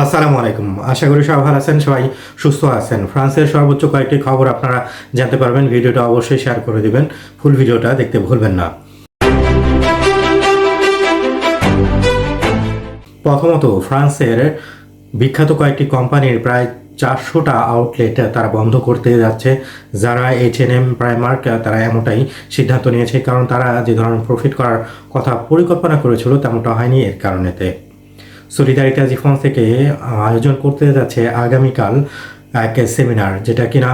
আসসালামু আলাইকুম। আশা করি সবাই ভালো আছেন, সবাই সুস্থ আছেন। ফ্রান্সের সর্বোচ্চ কয়েকটি খবর আপনারা জানতে পারবেন, ভিডিওটা অবশ্যই শেয়ার করে দিবেন, ফুল ভিডিওটা দেখতে ভুলবেন না। প্রথমত, ফ্রান্সের বিখ্যাত কয়েকটি কোম্পানির প্রায় চারশোটা আউটলেট তারা বন্ধ করতে যাচ্ছে, যারা এইচ এন এম প্রাইমার্ক তারা এমনটাই সিদ্ধান্ত নিয়েছে, কারণ তারা যে ধরনের প্রফিট করার কথা পরিকল্পনা করেছিল, তেমনটা হয়নি এর কারণেতে। সলিদারিতা ফোন থেকে আয়োজন করতে যাচ্ছে আগামীকাল। এক সেমিনার যেটা কিনা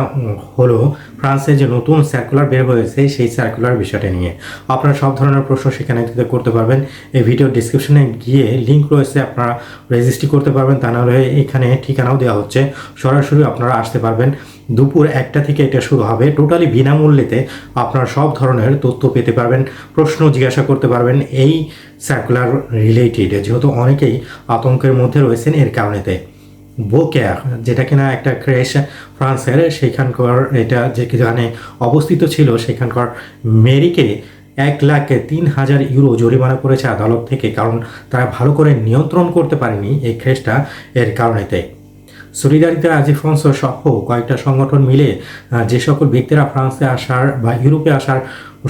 হলো ফ্রান্সে যে নতুন সার্কুলার বের হয়েছে, সেই সার্কুলার বিষয়টা নিয়ে। আপনারা সব ধরনের প্রশ্ন সেখানে করতে পারবেন। এই ভিডিও ডিসক্রিপশনে গিয়ে লিঙ্ক রয়েছে, আপনারা রেজিস্ট্রি করতে পারবেন। তা নাহলে এখানে ঠিকানাও দেওয়া হচ্ছে। সরাসরি আপনারা আসতে পারবেন। দুপুর একটা থেকে এটা শুরু হবে। টোটালি বিনামূল্যেতে আপনারা সব ধরনের তথ্য পেতে পারবেন, প্রশ্ন জিজ্ঞাসা করতে পারবেন এই সার্কুলার রিলেটেড যেহেতু অনেকেই আতঙ্কের মধ্যে রয়েছেন এর কারণেতে। বোকেয়ার যেটা কিনা একটা ক্রেশ ফ্রান্সের, সেখানকার এটা যেখানে অবস্থিত ছিল, সেখানকার মেরিকে এক লাখ তিন হাজার ইউরো জরিমানা করেছে আদালত থেকে, কারণ তারা ভালো করে নিয়ন্ত্রণ করতে পারেনি এই ক্রেশটা এর কারণেতে। সলিদারিতা আজিফন্স সহ কয়েকটা সংগঠন মিলে যে সকল ব্যক্তিরা ফ্রান্সে আসার বা ইউরোপে আসার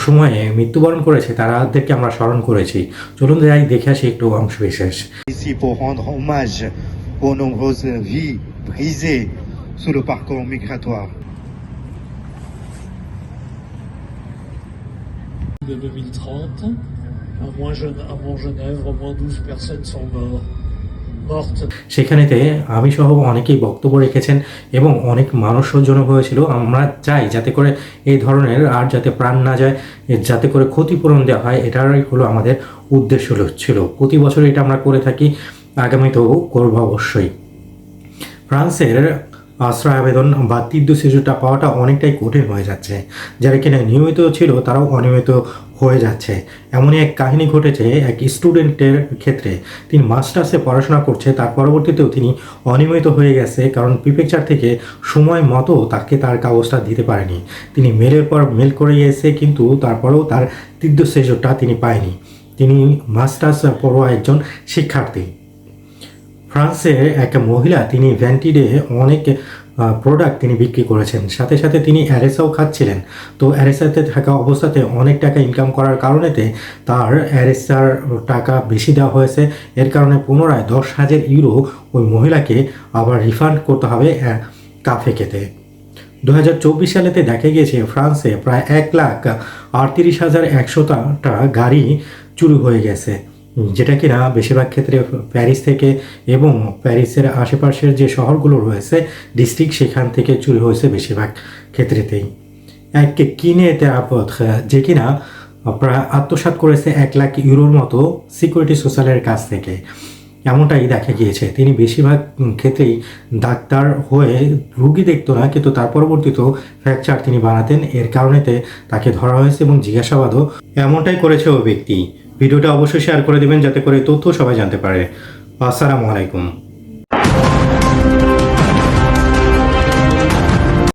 সময়ে মৃত্যুবরণ করেছে তাদেরকে আমরা স্মরণ করেছি। চলুন যাই, দেখে আসি একটু অংশ বিশেষ। Aux nombreuses vies brisées sous le parcours migratoire. de 2030. À, moins Gen- à Mont-Genèvre, au moins 12 personnes sont mortes. mortes সেখানেতে আমি সহ অনেকেই বক্তব্য রেখেছেন এবং অনেক মানুষ সজ্জন হয়েছিল আমরা চাই যাতে করে এই ধরনের আর যাতে প্রাণ না যায় যাতে করে ক্ষতিপূরণ দেওয়া হয় এটাই হলো আমাদের উদ্দেশ্য ছিল প্রতি বছর এটা আমরা করে থাকি আগামীতেও করব অবশ্যই। ফ্রান্সের আশ্রয় আবেদন বা তীর্থ শিশুটা পাওয়াটা অনেকটাই কঠিন হয়ে যাচ্ছে। যারা কিনা নিয়মিত ছিল, তারাও অনিয়মিত হয়ে যাচ্ছে। এমনই এক কাহিনী ঘটেছে এক স্টুডেন্টের ক্ষেত্রে। তিনি মাস্টার্সে পড়াশোনা করছে, তার পরবর্তীতেও তিনি অনিয়মিত হয়ে গেছে কারণ প্রিপেকচার থেকে সময় মতো তাকে তার কাগজটা দিতে পারেনি। তিনি মেলের পর মেল করে গিয়েছে, কিন্তু তারপরেও তার তীর্থ শিশুটা তিনি পায়নি। তিনি মাস্টার্স পড়ুয়া একজন শিক্ষার্থী। ফ্রান্সের এক মহিলা তিনি ভ্যান্টিডে অনেক প্রোডাক্ট তিনি বিক্রি করেছেন। সাথে সাথে তিনি অ্যারেসাও খাচ্ছিলেন। তো অ্যারেসাতে থাকা অবস্থাতে অনেক টাকা ইনকাম করার কারণেতে তার অ্যারেসার টাকা বেশি দেওয়া হয়েছে। এর কারণে পুনরায় দশ হাজার ইউরো ওই মহিলাকে আবার রিফান্ড করতে হবে আহ, কাফেকেতে দু হাজার চব্বিশ সালেতে দেখা গিয়েছে ফ্রান্সে প্রায় এক লাখ আটত্রিশ হাজার একশোটা গাড়ি চুরি হয়ে গেছে। যেটা কিনা বেশিরভাগ ক্ষেত্রে প্যারিস থেকে এবং প্যারিসের আশেপাশের যে শহরগুলো রয়েছে ডিস্ট্রিক্ট সেখান থেকে চুরি হয়েছে বেশিরভাগ ক্ষেত্রেতেই। এক কিনে তেরাপথ যে কিনা প্রায় আত্মসাৎ করেছে এক লাখ ইউরোর মতো সিকিউরিটি সোশ্যালের কাছ থেকে। এমনটাই দেখা গিয়েছে। তিনি বেশিরভাগ ক্ষেত্রেই ডাক্তার হয়ে রুগী দেখতো না, কিন্তু তার পরবর্তীতেও ফ্র্যাকচার তিনি বানাতেন। এর কারণেতে তাকে ধরা হয়েছে এবং জিজ্ঞাসাবাদও এমনটাই করেছে ও ব্যক্তি। ভিডিওটা অবশ্যই শেয়ার করে দেবেন যাতে করে তথ্য সবাই জানতে পারে। আসসালামু আলাইকুম।